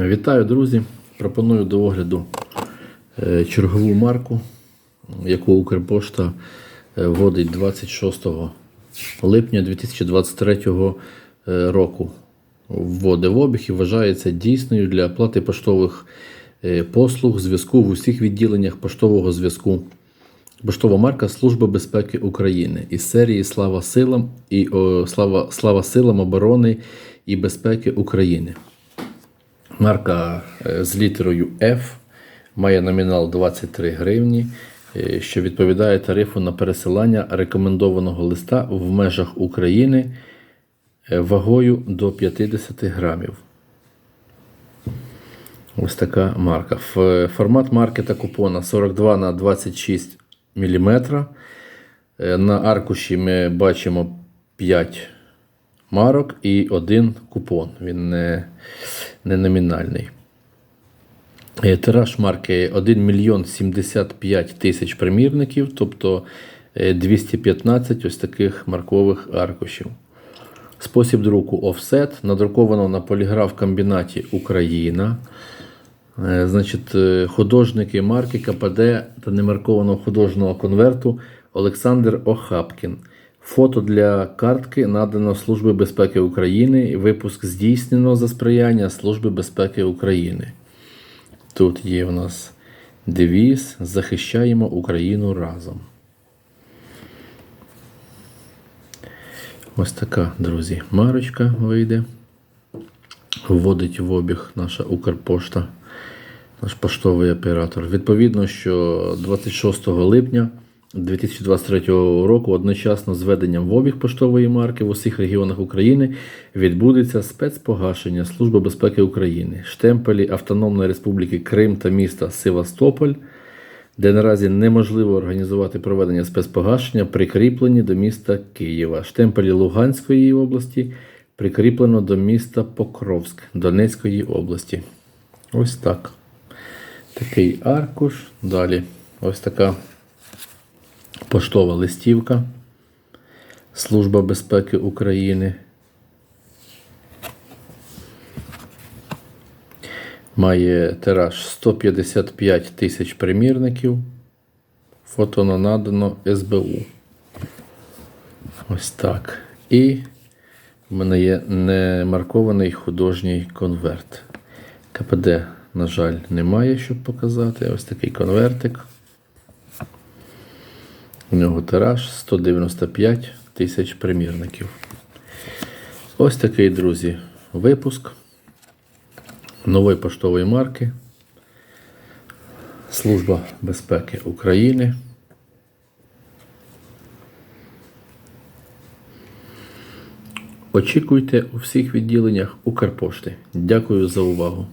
Вітаю, друзі! Пропоную до огляду е, чергову марку, яку Укрпошта е, вводить 26 липня 2023 е, року. Вводить в обіг і вважається дійсною для оплати поштових послуг зв'язку в усіх відділеннях поштового зв'язку. Поштова марка Служба безпеки України із серії Слава силам і о, Слава, Слава силам оборони і безпеки України. Марка е, з літерою F має номінал 23 гривні, е, що відповідає тарифу на пересилання рекомендованого листа в межах України е, вагою до 50 грамів. Ось така марка. Формат марки та купона 42 на 26 мм. На аркуші ми бачимо 5 марок і один купон. Він не, не номінальний. Е, Тираж марки 1 мільйон 75 тисяч примірників, тобто е, 215 ось таких маркових аркушів. Спосіб друку офсет. Надруковано на поліграф комбінаті Україна. Е, Значить, е, художники марки КПД та немаркованого художнього конверту Олександр Охапкін. Фото для картки надано Служби безпеки України. Випуск здійснено за сприяння Служби безпеки України. Тут є у нас девіз Захищаємо Україну разом. Ось така, друзі, марочка вийде. Вводить в обіг наша Укрпошта, наш поштовий оператор. Відповідно, що 26 липня 2023 року одночасно з введенням в обіг поштової марки в усіх регіонах України відбудеться спецпогашення Служби безпеки України, штемпелі Автономної Республіки Крим та міста Севастополь, де наразі неможливо організувати проведення спецпогашення, прикріплені до міста Києва. Штемпелі Луганської області прикріплено до міста Покровськ Донецької області. Ось так. Такий аркуш. Далі ось така поштова листівка. Служба безпеки України. Має тираж 155 тисяч примірників. Фото надано СБУ. Ось так. І в мене є немаркований художній конверт. КПД, на жаль, немає, щоб показати. Ось такий конвертик. У нього тираж 195 тисяч примірників. Ось такий, друзі, випуск нової поштової марки. Служба безпеки України. Очікуйте у всіх відділеннях Укрпошти. Дякую за увагу.